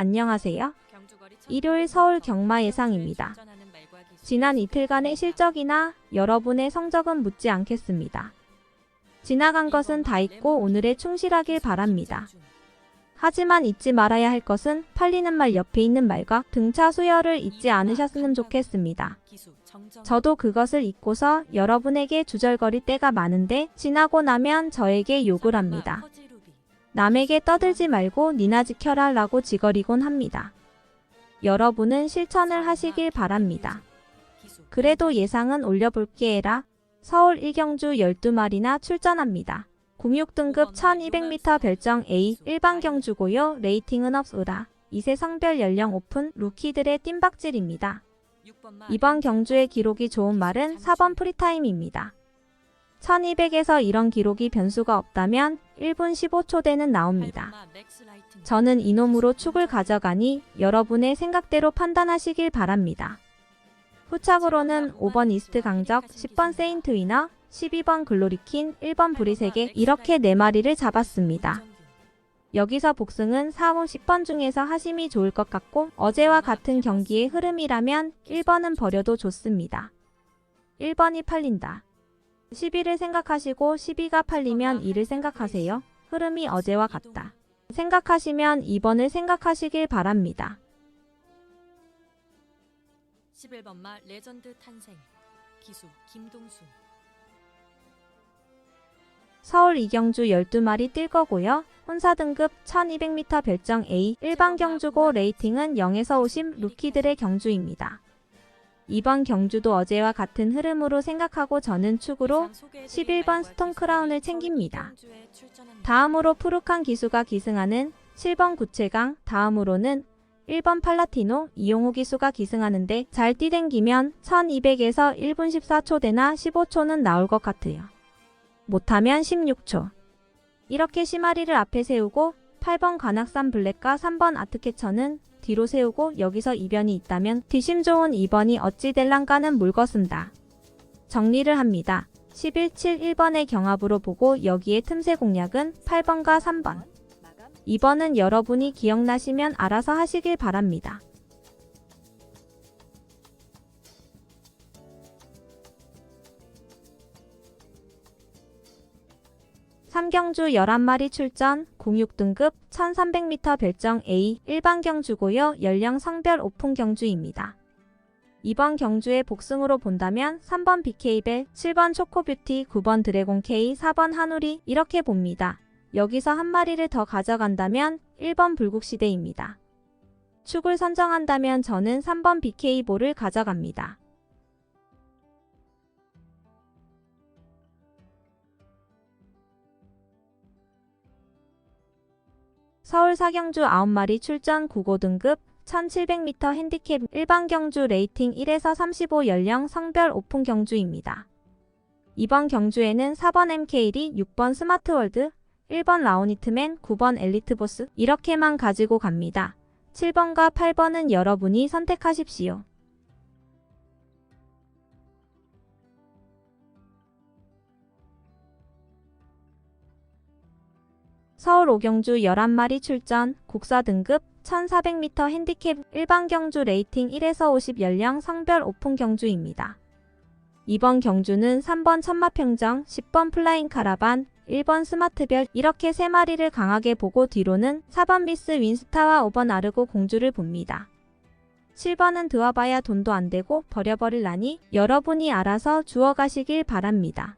안녕하세요. 일요일 서울 경마 예상입니다. 지난 이틀간의 실적이나 여러분의 성적은 묻지 않겠습니다. 지나간 것은 다 잊고 오늘에 충실하길 바랍니다. 하지만 잊지 말아야 할 것은 팔리는 말 옆에 있는 말과 등차 수열을 잊지 않으셨으면 좋겠습니다. 저도 그것을 잊고서 여러분에게 주절거릴 때가 많은데 지나고 나면 저에게 욕을 합니다. 남에게 떠들지 말고 니나 지켜라 라고 지거리곤 합니다. 여러분은 실천을 하시길 바랍니다. 그래도 예상은 올려볼게에라 서울 1경주 12마리나 출전합니다. 06등급 1200m 별정 A 일반 경주고요. 레이팅은 없으라. 2세 성별 연령 오픈 루키들의 뜀박질입니다. 이번 경주의 기록이 좋은 말은 4번 프리타임입니다. 1200에서 이런 기록이 변수가 없다면 1분 15초대는 나옵니다. 저는 이놈으로 축을 가져가니 여러분의 생각대로 판단하시길 바랍니다. 후착으로는 5번 이스트 강적, 10번 세인트 위너, 12번 글로리킨, 1번 브리세게 이렇게 4마리를 잡았습니다. 여기서 복승은 4, 5, 10번 중에서 하심이 좋을 것 같고 어제와 같은 경기의 흐름이라면 1번은 버려도 좋습니다. 1번이 팔린다. 12를 생각하시고 12가 팔리면 2를 생각하세요. 흐름이 어제와 같다. 생각하시면 2번을 생각하시길 바랍니다. 11번 말 레전드 탄생 기수 김동수 서울 이경주 12마리 뛸 거고요. 혼사 등급 1200m 별정 A 일반 경주고 레이팅은 0에서 50 루키들의 경주입니다. 이번 경주도 어제와 같은 흐름으로 생각하고 저는 축으로 11번 스톤 크라운을 챙깁니다. 다음으로 푸르칸 기수가 기승하는 7번 구체강, 다음으로는 1번 팔라티노, 이용호 기수가 기승하는데 잘 뛰댕기면 1200에서 1분 14초대나 15초는 나올 것 같아요. 못하면 16초. 이렇게 시마리를 앞에 세우고 8번 관악산 블랙과 3번 아트캐쳐는 뒤로 세우고 여기서 이변이 있다면 뒷심 좋은 2번이 어찌 될랑가는 물것은다. 정리를 합니다. 11, 7, 1번의 경합으로 보고 여기에 틈새 공략은 8번과 3번. 2번은 여러분이 기억나시면 알아서 하시길 바랍니다. 삼경주 11마리 출전, 06등급 1300m 별정 A 일반 경주고요. 연령 성별 오픈 경주입니다. 이번 경주의 복승으로 본다면 3번 BK벨, 7번 초코뷰티, 9번 드래곤 K, 4번 한우리 이렇게 봅니다. 여기서 한 마리를 더 가져간다면 1번 불국시대입니다. 축을 선정한다면 저는 3번 BK볼을 가져갑니다. 서울 사경주 9마리 출전 95등급 1700m 핸디캡 일반 경주 레이팅 1에서 35 연령 성별 오픈 경주입니다. 이번 경주에는 4번 MKD, 6번 스마트월드, 1번 라오니트맨, 9번 엘리트보스 이렇게만 가지고 갑니다. 7번과 8번은 여러분이 선택하십시오. 서울 오경주 11마리 출전, 국사 등급 1400m 핸디캡 일반 경주 레이팅 1에서 50 연령 성별 오픈 경주입니다. 이번 경주는 3번 천마평정, 10번 플라잉 카라반, 1번 스마트별 이렇게 3마리를 강하게 보고 뒤로는 4번 비스 윈스타와 5번 아르고 공주를 봅니다. 7번은 드와봐야 돈도 안 되고 버려버릴라니 여러분이 알아서 주워가시길 바랍니다.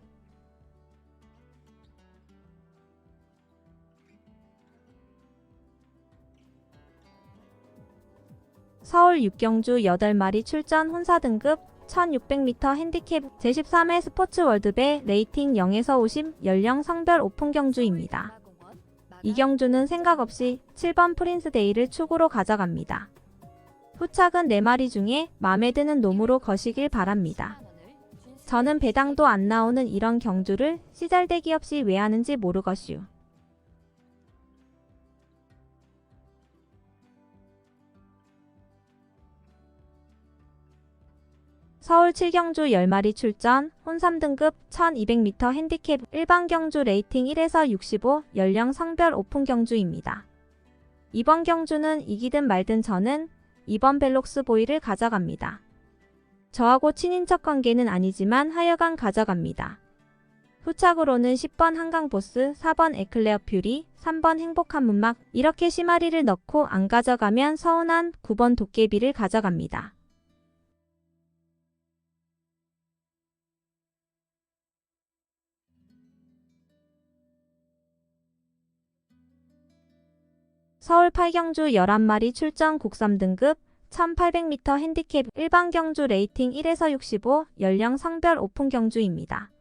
서울 육경주 8마리 출전 혼사 등급 1600m 핸디캡 제13회 스포츠 월드배 레이팅 0에서 50 연령 성별 오픈 경주입니다. 이 경주는 생각 없이 7번 프린스 데이를 축으로 가져갑니다. 후착은 4마리 중에 마음에 드는 놈으로 거시길 바랍니다. 저는 배당도 안 나오는 이런 경주를 시잘대기 없이 왜 하는지 모르것슈. 서울 7경주 10마리 출전, 혼 3등급 1200m 핸디캡 일반 경주 레이팅 1에서 65 연령 성별 오픈 경주입니다. 이번 경주는 이기든 말든 저는 이번 벨록스 보이를 가져갑니다. 저하고 친인척 관계는 아니지만 하여간 가져갑니다. 후착으로는 10번 한강보스, 4번 에클레어 퓨리, 3번 행복한 문막 이렇게 시마리를 넣고 안 가져가면 서운한 9번 도깨비를 가져갑니다. 서울 8경주 11마리 출전 국삼 등급 1800m 핸디캡 일반 경주 레이팅 1에서 65 연령 성별 오픈 경주입니다.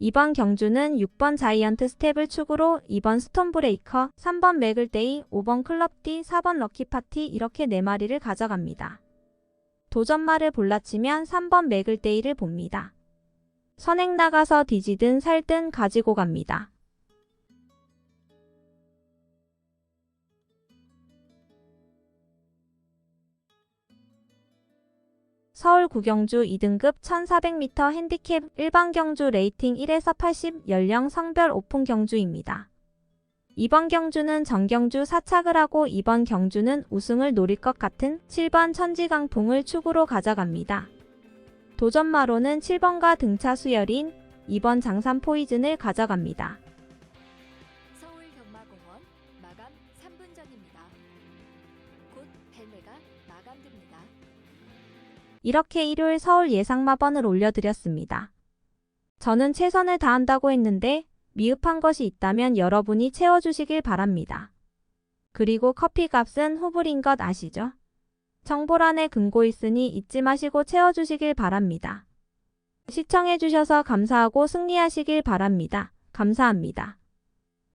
이번 경주는 6번 자이언트 스텝을 축으로 2번 스톤 브레이커, 3번 맥을데이, 5번 클럽디, 4번 럭키파티 이렇게 4마리를 가져갑니다. 도전말을 볼라치면 3번 맥을데이를 봅니다. 선행 나가서 뒤지든 살든 가지고 갑니다. 서울 구경주 2등급 1400m 핸디캡 일반 경주 레이팅 1에서 80 연령 성별 오픈 경주입니다. 이번 경주는 전경주 사착을 하고 이번 경주는 우승을 노릴 것 같은 7번 천지강풍을 축으로 가져갑니다. 도전마로는 7번과 등차 수열인 2번 장산 포이즌을 가져갑니다. 서울 경마공원 마감 3분 전입니다. 곧 벨레가 마감됩니다. 이렇게 일요일 서울 예상마번을 올려드렸습니다. 저는 최선을 다한다고 했는데 미흡한 것이 있다면 여러분이 채워주시길 바랍니다. 그리고 커피 값은 후불인 것 아시죠? 정보란에 금고 있으니 잊지 마시고 채워주시길 바랍니다. 시청해주셔서 감사하고 승리하시길 바랍니다. 감사합니다.